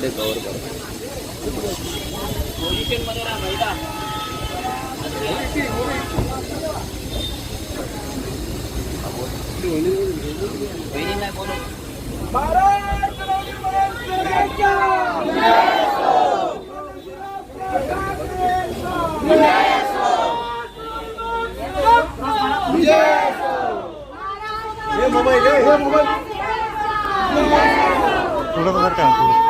इकडे कव्हर कर. थोडं बघा का थोडं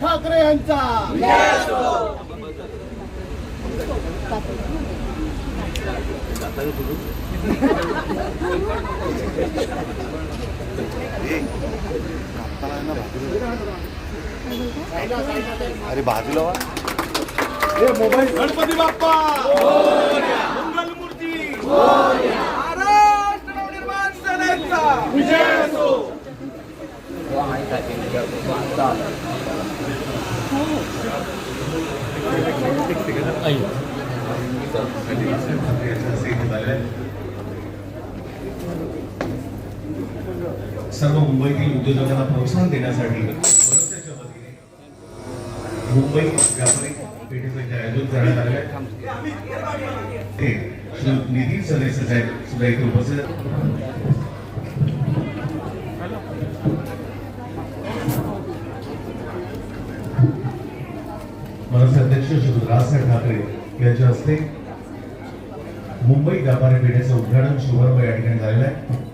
ठाकरे यांचा. अरे बाजूला वा. गणपती बाप्पा. मंगल मूर्ती महाराष्ट्र नवनिर्माण सेनेचा. विजय असो. सर्व मुंबईतील उद्योजकांना प्रोत्साहन देण्यासाठी मुंबई व्यापारी पेठेचं आयोजन करण्यात ते निधी सदस्य साहेब सुद्धा इथे उपस्थित आहेत. मनसे अध्यक्ष श्री राजसाहेब ठाकरे यांच्या हस्ते मुंबई व्यापारी पेठेचं उद्घाटन शुभारंभ या ठिकाणी झालेला आहे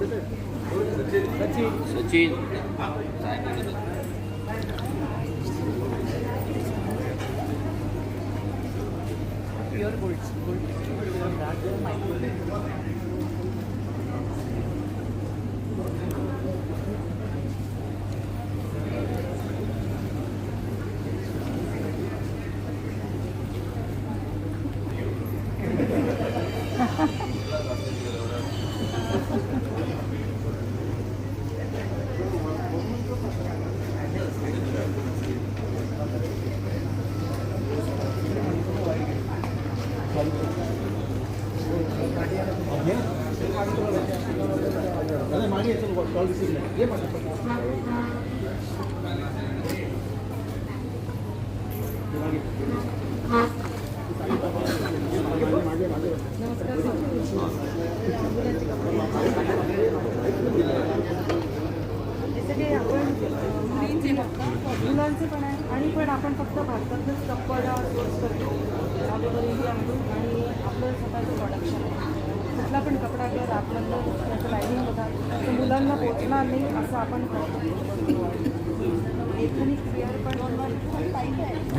Thank you. सचिन हे सगळे आपण मुलांचे पण आहे. आणि पण आपण फक्त भारतातच कपडा सोर्स करतो अगोदर इंडियामधून आणि आपलं स्वतःचं प्रोडक्शन आहे. कुठला पण कपडा घ्या आपल्याला त्याचं लाईनिंग बघा. तर मुलांना पोचणार नाही असं आपण करतो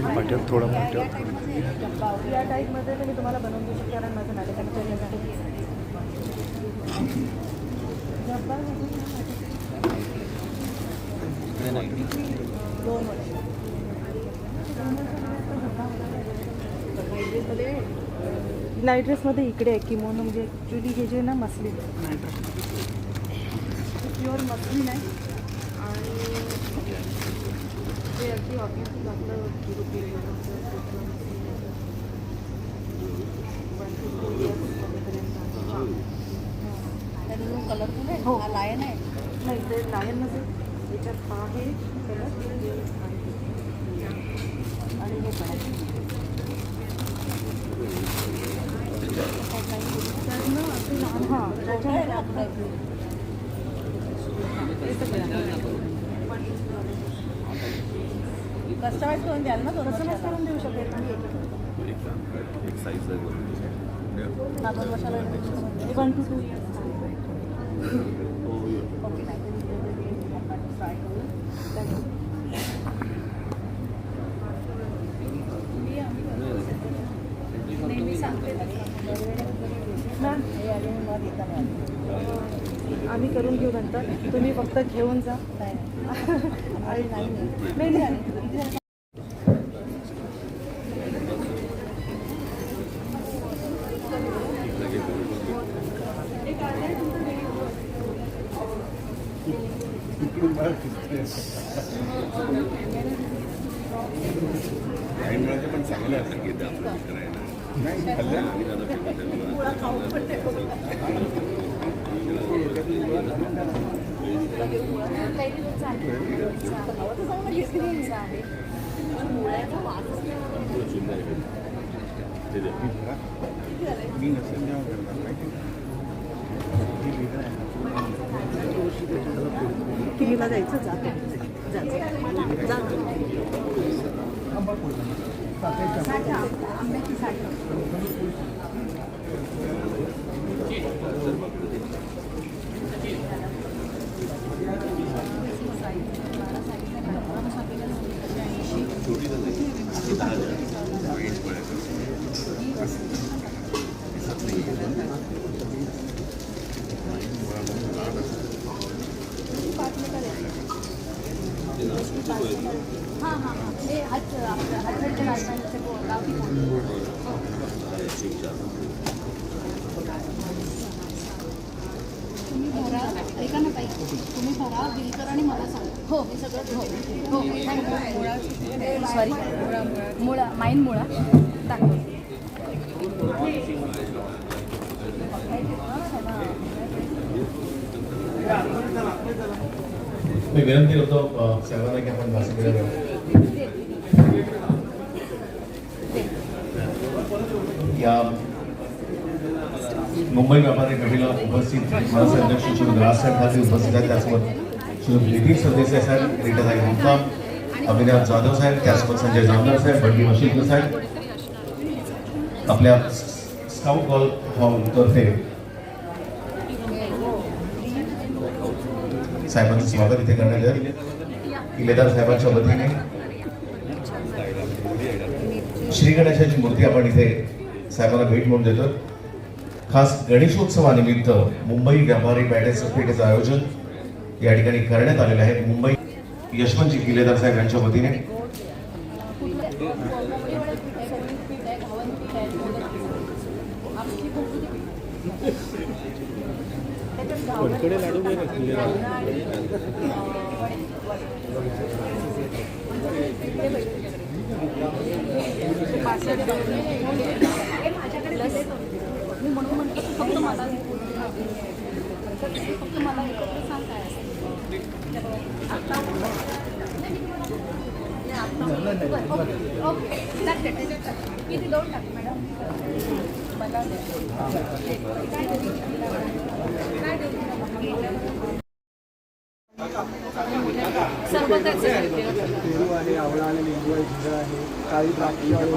पाठव थोडं पाठव या टाईपमध्ये तर मी तुम्हाला बनवून देऊ शकते कारण माझं नाटकांचं दोन वर्ष नाईट ड्रेसमध्ये इकडे आहे किमोनो म्हणजे ॲक्च्युली हे जे ना मसलीन प्युअर मसलीन आहे आणि ते अगदी ऑफिस आपलं कलरफुल आहे हो. हा लायन आहे नाही ते लायनमध्ये याच्यात आहे कलर आणि हे पण आहे तर आपलं कस्टमाइज करून द्याल ना थोडंसं कस्टमाइज करून देऊ शकेल एक साईज आहे one two two years okay नाही आपण ट्राय करू नेहमी सांगते मॅम हे आले मग येताना आले. आम्ही करून घेऊ नंतर. तुम्ही फक्त घेऊन जा. नाही नाही. नाही नाही नाही पण चांगलं असं घेते आपलं करायला ते दे. किल्लीला जायचं जा जा जा आंब्याची साठा हां हां हां हे आज आपलं हजरच्या राजधानीचे गावठी तुम्ही भरा ऐका ना ताई तुम्ही भरा बिल करा आणि मला सांगा हो हे सगळं हो हो सॉरी मुळा माईन मुळा दाखव मी विनंती करतो अ, सर्वांना की आपण भाषण या मुंबई व्यापारी कमिटीला उपस्थित मनसे अध्यक्ष श्री राजसाहेब ठाकरे उपस्थित आहेत. त्यासोबत श्री नितीन सरदेसाई साहेब रीटाताई मुक्काम. अविनाश जाधव साहेब त्यासोबत संजय जामदार साहेब बंडी मशिलकर साहेब. आपल्या स्काउट कॉल हॉल तर्फे साहेबांचं स्वागत इथे करण्यात येईल. किल्लेदार साहेबांच्या वतीने श्री गणेशाची मूर्ती आपण इथे साहेबांना भेट म्हणून देतो. खास गणेशोत्सवानिमित्त मुंबई व्यापारी पॅटेस पेठेचं आयोजन या ठिकाणी करण्यात आलेलं आहे. मुंबई यशवंतजी किल्लेदार साहेब यांच्या वतीने. मी म्हणून म्हणतो फक्त मला फक्त मला एकत्र सांग काय ओके ओके किती दोन टाक मॅडम. पेरू आहे आवळा आणि लिंबू आहे झुंबर आहे काळी द्राक्षे आहे आणि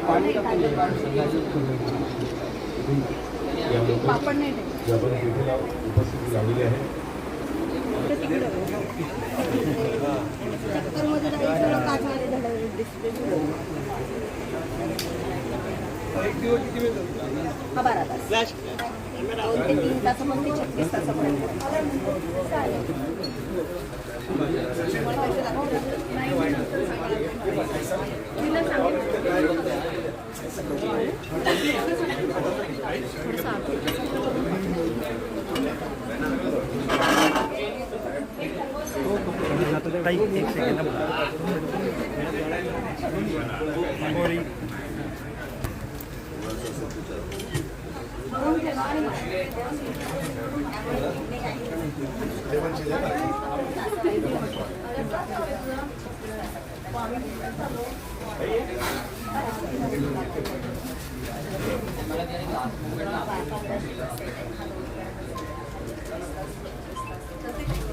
पाणी पापड नाही उपस्थिती लावलेली आहे. बारा तास. दोन ते तीन तासामध्ये छत्तीस तासापर्यंत. tay एक सेकेंड अंगोरी Thank you.